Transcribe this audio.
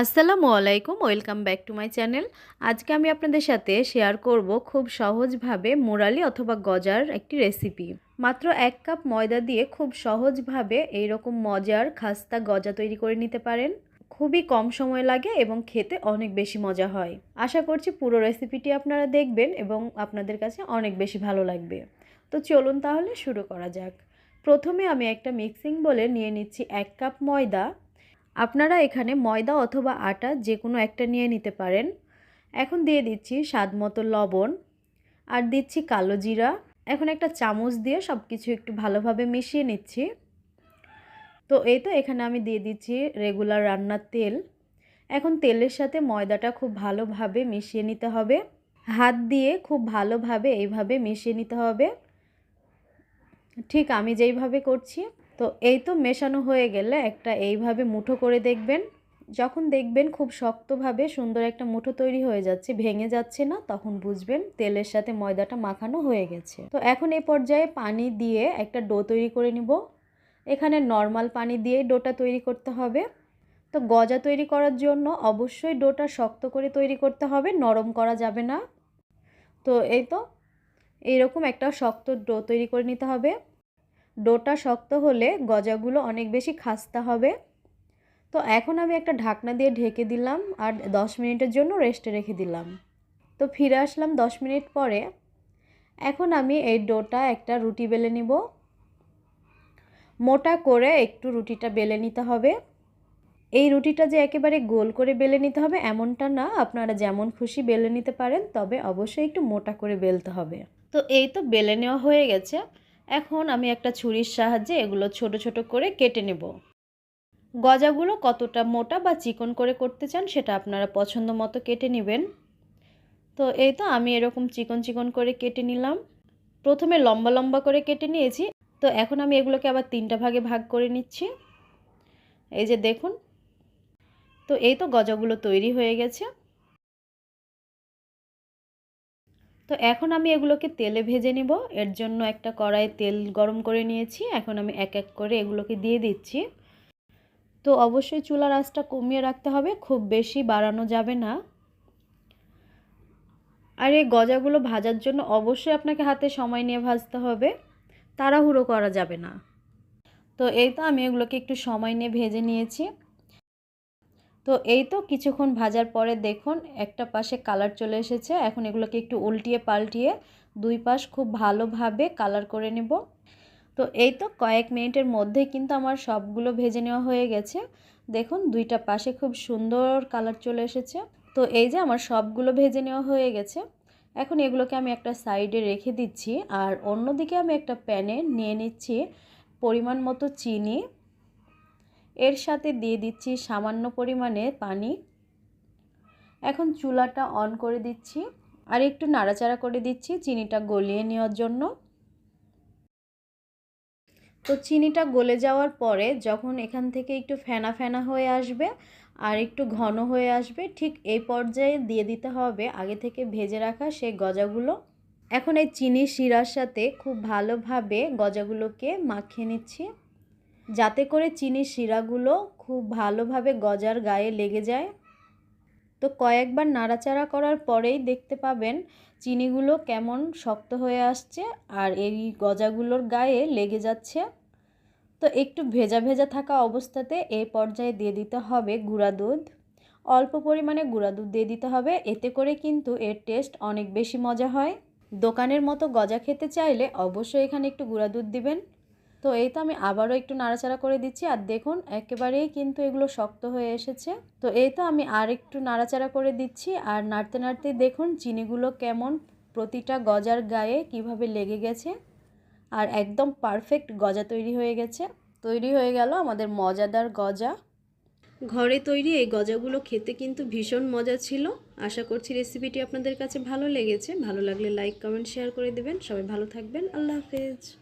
আসসালামু আলাইকুম, welcome back to my channel. আজকে আমি আপনাদের সাথে শেয়ার করব খুব সহজভাবে মোরালি অথবা গজার একটি রেসিপি। মাত্র এক কাপ ময়দা দিয়ে খুব সহজভাবে এই রকম মজার খাস্তা গজা তৈরি করে নিতে পারেন। খুবই কম সময় লাগে এবং খেতে অনেক বেশি মজা হয়। আশা করছি পুরো রেসিপিটি আপনারা দেখবেন এবং আপনাদের কাছে অনেক বেশি ভালো লাগবে। তো চলুন তাহলে শুরু করা যাক। প্রথমে আমি একটা মিক্সিং বলে নিয়ে নিচ্ছি এক কাপ ময়দা। আপনারা এখানে ময়দা অথবা আটা যে কোনো একটা নিয়ে নিতে পারেন। এখন দিয়ে দিচ্ছি স্বাদ মতো লবণ আর দিচ্ছি কালো জিরা। এখন একটা চামচ দিয়ে সব কিছু একটু ভালোভাবে মিশিয়ে নিচ্ছি। তো এই তো এখানে আমি দিয়ে দিচ্ছি রেগুলার রান্নার তেল। এখন তেলের সাথে ময়দাটা খুব ভালোভাবে মিশিয়ে নিতে হবে। হাত দিয়ে খুব ভালোভাবে এইভাবে মিশিয়ে নিতে হবে। ঠিক আমি যেইভাবে করছি তো এই তো মেশানো হয়ে গেলে একটা এইভাবে মুঠো করে দেখবেন। যখন দেখবেন খুব শক্তভাবে সুন্দর একটা মুঠো তৈরি হয়ে যাচ্ছে, ভেঙে যাচ্ছে না, তখন বুঝবেন তেলের সাথে ময়দাটা মাখানো হয়ে গেছে। তো এখন এই পর্যায়ে পানি দিয়ে একটা ডো তৈরি করে নিব। এখানে নর্মাল পানি দিয়ে ডোটা তৈরি করতে হবে। তো গজা তৈরি করার জন্য অবশ্যই ডোটা শক্ত করে তৈরি করতে হবে, নরম করা যাবে না। তো এই তো, এইরকম একটা শক্ত ডো তৈরি করে নিতে হবে। ডোটা শক্ত হলে গজাগুলো অনেক বেশি খাস্তা হবে। তো এখন আমি একটা ঢাকনা দিয়ে ঢেকে দিলাম আর দশ মিনিটের জন্য রেস্টে রেখে দিলাম। তো ফিরে আসলাম দশ মিনিট পরে। এখন আমি এই ডোটা একটা রুটি বেলে নিব। মোটা করে একটু রুটিটা বেলে নিতে হবে। এই রুটিটা যে একেবারে গোল করে বেলে নিতে হবে এমনটা না, আপনারা যেমন খুশি বেলে নিতে পারেন, তবে অবশ্যই একটু মোটা করে বেলতে হবে। তো এই তো বেলে নেওয়া হয়ে গেছে। এখন আমি একটা ছুরির সাহায্যে এগুলো ছোট ছোট করে কেটে নেব। গজাগুলো কতটা মোটা বা চিকন করে করতে চান সেটা আপনারা পছন্দ মতো কেটে নেবেন। তো এই তো আমি এরকম চিকন চিকন করে কেটে নিলাম। প্রথমে লম্বা লম্বা করে কেটে নিয়েছি। তো এখন আমি এগুলোকে আবার তিনটা ভাগে ভাগ করে নিচ্ছি। এই যে দেখুন। তো এই তো গজাগুলো তৈরি হয়ে গেছে। তো এখন আমি এগুলোকে তেলে ভেজে নিব। এর জন্য একটা কড়াই তেল গরম করে নিয়েছি। এখন আমি এক এক করে এগুলোকে দিয়ে দিচ্ছি। তো অবশ্যই চুলার আঁচটা কমিয়ে রাখতে হবে, খুব বেশি বাড়ানো যাবে না। আর এই গজাগুলো ভাজার জন্য অবশ্যই আপনাকে হাতে সময় নিয়ে ভাজতে হবে। তাড়াহুড়ো করা যাবে না। তো এই তো আমি এগুলোকে একটু সময় নিয়ে ভেজে নিয়েছি। তো এই তো কিছুক্ষণ ভাজার পরে দেখুন একটা পাশে কালার চলে এসেছে। এখন এগুলোকে একটু উল্টিয়ে পাল্টিয়ে দুই পাশ খুব ভালোভাবে কালার করে নেব। তো এই তো কয়েক মিনিটের মধ্যেই কিন্তু আমার সবগুলো ভেজে নেওয়া হয়ে গেছে। দেখুন দুইটা পাশে খুব সুন্দর কালার চলে এসেছে। তো এই যে আমার সবগুলো ভেজে নেওয়া হয়ে গেছে। এখন এগুলোকে আমি একটা সাইডে রেখে দিচ্ছি। আর অন্যদিকে আমি একটা প্যানে নিয়ে নিচ্ছি পরিমাণ মতো চিনি। এর সাথে দিয়ে দিচ্ছি সামান্য পরিমাণে পানি। এখন চুলাটা অন করে দিচ্ছি আর একটু নাড়াচাড়া করে দিচ্ছি চিনিটা গলিয়ে নেওয়ার জন্য। তো চিনিটা গলে যাওয়ার পরে যখন এখান থেকে একটু ফেনা ফেনা হয়ে আসবে আর একটু ঘন হয়ে আসবে, ঠিক এই পর্যায়ে দিয়ে দিতে হবে আগে থেকে ভেজে রাখা সেই গজাগুলো। এখন এই চিনি শিরার সাথে খুব ভালোভাবে গজাগুলোকে মাখিয়ে নিচ্ছি। যাতে করে চিনির শিরাগুলো খুব ভালোভাবে গজার গায়ে লেগে যায়। তো কয়েকবার নাড়াচাড়া করার পরেই দেখতে পাবেন চিনিগুলো কেমন শক্ত হয়ে আসছে আর এই গজাগুলোর গায়ে লেগে যাচ্ছে। তো একটু ভেজা ভেজা থাকা অবস্থাতে এই পর্যায়ে দিয়ে দিতে হবে গুঁড়া দুধ। অল্প পরিমাণে গুঁড়া দুধ দিয়ে দিতে হবে, এতে করে কিন্তু এর টেস্ট অনেক বেশি মজা হয়। দোকানের মতো গজা খেতে চাইলে অবশ্যই এখানে একটু গুঁড়া দুধ দিবেন। তো এই তো আমি আবারও একটু নাড়াচাড়া করে দিচ্ছি। আর দেখুন, একেবারেই কিন্তু এগুলো শক্ত হয়ে এসেছে। তো এই তো আমি আর একটু নাড়াচাড়া করে দিচ্ছি। আর নাড়তে নাড়তে দেখুন, চিনিগুলো কেমন প্রতিটা গজার গায়ে কীভাবে লেগে গেছে। আর একদম পারফেক্ট গজা তৈরি হয়ে গেছে। তৈরি হয়ে গেল আমাদের মজাদার গজা। ঘরে তৈরি এই গজাগুলো খেতে কিন্তু ভীষণ মজা ছিল। আশা করছি রেসিপিটি আপনাদের কাছে ভালো লেগেছে। ভালো লাগলে লাইক, কমেন্ট, শেয়ার করে দেবেন। সবাই ভালো থাকবেন। আল্লাহ হাফেজ।